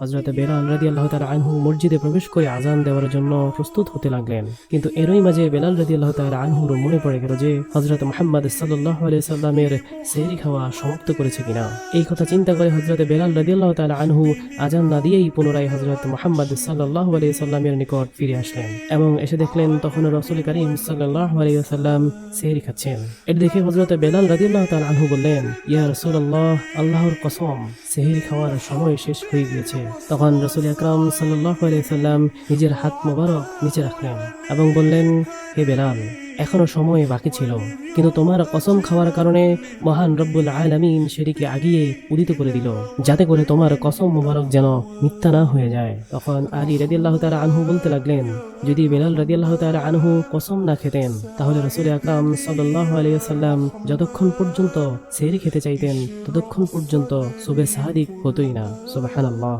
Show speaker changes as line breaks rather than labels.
হজরত বেলাল রাদি আল্লাহ তালা আনহু মসজিদে প্রবেশ করে আজান দেওয়ার জন্য প্রস্তুত হতে লাগলেন। কিন্তু এরই মাঝে বেলাল রাদি আল্লাহ তালা আনহুর মনে পড়ে গেল যে হজরত মোহাম্মদ সাল্লাহ আলিয়া সাল্লামের সেহরি খাওয়া সমাপ্ত করেছে কিনা। এই কথা চিন্তা করে হজরত বেলাল রাদি আল্লাহ তালা আনহু আজান না দিয়েই পুনরায় হজরত মোহাম্মদ সাল্লাহ আলিয়া সাল্লামের নিকট ফিরে আসলেন এবং এসে দেখলেন তখন রসুল করিম সাল্লাহ আলিয়া সাল্লাম সেহরি খাচ্ছেন। এটা দেখে হজরত বেলাল রাদি আল্লাহ তালা আনহু বললেন, ইয়া রসুল্লাহ আল্লাহর কসম, সেহরি খাওয়ার সময় শেষ হয়ে গিয়েছে। তখন রসুল আকরাম সাল্লাহ সাল্লাম নিজের হাত মোবারক নিচে রাখলেন এবং বললেন, হে বেলাল, এখনও সময় বাকি ছিল, কিন্তু তোমার কসম খাওয়ার কারণে মহান রব্বুল আলামিন সেটিকে আগিয়ে উদিত করে দিল, যাতে করে তোমার কসম মোবারক যেন মিথ্যা না হয়ে যায়। তখন আলী রাদিয়াল্লাহ তাআলা আনহু বলতে লাগলেন, যদি বেলাল রাদিয়াল্লাহ তাআলা আনহু কসম না খেতেন, তাহলে রসুল আকরাম সাল্লাল্লাহু আলাইহি সাল্লাম যতক্ষণ পর্যন্ত সেহরি খেতে চাইতেন, ততক্ষণ পর্যন্ত সুবে সাহাদিক হতোই না। সুবহানাল্লাহ।